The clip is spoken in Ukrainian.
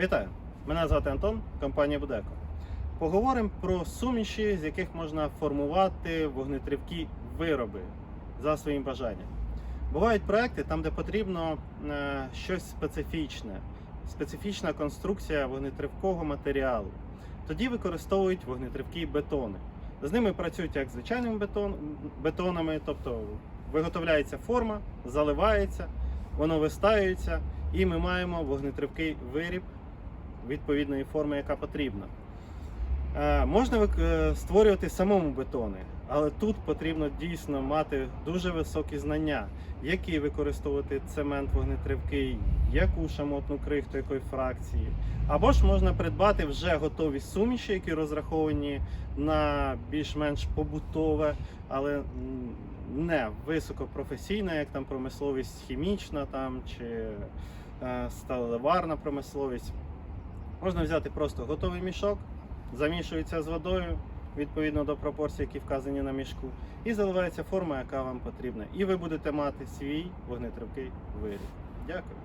Вітаю! Мене звати Антон, компанія Будеко. Поговоримо про суміші, з яких можна формувати вогнетривкі вироби за своїм бажанням. Бувають проекти там, де потрібно е, щось специфічне, специфічна конструкція вогнетривкого матеріалу. Тоді використовують вогнетривкі бетони. З ними працюють як звичайними бетон, бетонами, тобто виготовляється форма, заливається, воно вистаюється, і ми маємо вогнетривкий виріб відповідної форми, яка потрібна. Е, Можна е, створювати самому бетони, але тут потрібно дійсно мати дуже високі знання, який використовувати цемент вогнетривкий, яку шамотну крихту, якої фракції. Або ж можна придбати вже готові суміші, які розраховані на більш-менш побутове, але не високопрофесійне, як там промисловість хімічна там, чи е, сталеварна промисловість. Можна взяти просто готовий мішок, замішується з водою відповідно до пропорцій, які вказані на мішку, і заливається форма, яка вам потрібна. І ви будете мати свій вогнетривкий виріб. Дякую.